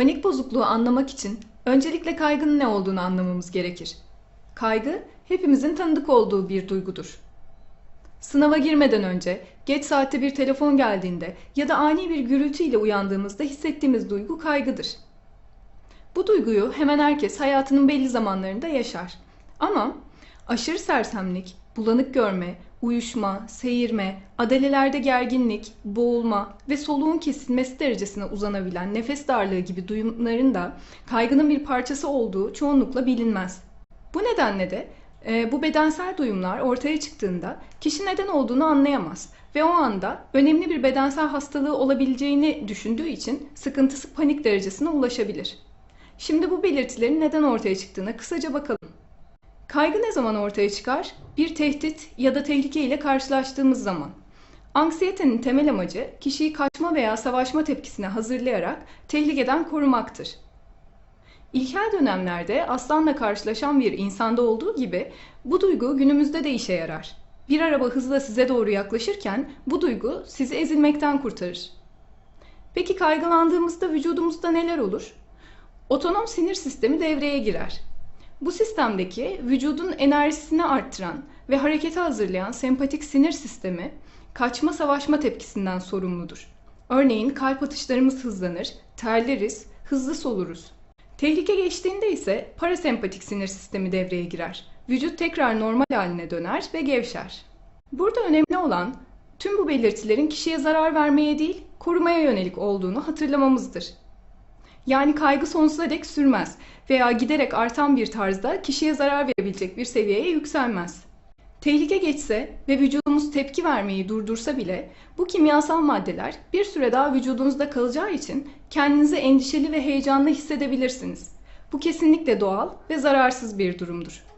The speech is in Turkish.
Panik bozukluğu anlamak için öncelikle kaygının ne olduğunu anlamamız gerekir. Kaygı hepimizin tanıdık olduğu bir duygudur. Sınava girmeden önce, geç saatte bir telefon geldiğinde ya da ani bir gürültü ile uyandığımızda hissettiğimiz duygu kaygıdır. Bu duyguyu hemen herkes hayatının belli zamanlarında yaşar. Ama aşırı sersemlik, bulanık görme, uyuşma, seyirme, adalelerde gerginlik, boğulma ve soluğun kesilmesi derecesine uzanabilen nefes darlığı gibi duyumların da kaygının bir parçası olduğu çoğunlukla bilinmez. Bu nedenle de e, bu bedensel duyumlar ortaya çıktığında kişi neden olduğunu anlayamaz ve o anda önemli bir bedensel hastalığı olabileceğini düşündüğü için sıkıntısı panik derecesine ulaşabilir. Şimdi bu belirtilerin neden ortaya çıktığına kısaca bakalım. Kaygı ne zaman ortaya çıkar? Bir tehdit ya da tehlike ile karşılaştığımız zaman. Anksiyetenin temel amacı kişiyi kaçma veya savaşma tepkisine hazırlayarak tehlikeden korumaktır. İlkel dönemlerde aslanla karşılaşan bir insanda olduğu gibi bu duygu günümüzde de işe yarar. Bir araba hızla size doğru yaklaşırken bu duygu sizi ezilmekten kurtarır. Peki kaygılandığımızda vücudumuzda neler olur? Otonom sinir sistemi devreye girer. Bu sistemdeki vücudun enerjisini arttıran ve harekete hazırlayan sempatik sinir sistemi kaçma savaşma tepkisinden sorumludur. Örneğin kalp atışlarımız hızlanır, terleriz, hızlı soluruz. Tehlike geçtiğinde ise parasempatik sinir sistemi devreye girer. Vücut tekrar normal haline döner ve gevşer. Burada önemli olan tüm bu belirtilerin kişiye zarar vermeye değil, korumaya yönelik olduğunu hatırlamamızdır. Yani kaygı sonsuza dek sürmez veya giderek artan bir tarzda kişiye zarar verebilecek bir seviyeye yükselmez. Tehlike geçse ve vücudumuz tepki vermeyi durdursa bile bu kimyasal maddeler bir süre daha vücudunuzda kalacağı için kendinizi endişeli ve heyecanlı hissedebilirsiniz. Bu kesinlikle doğal ve zararsız bir durumdur.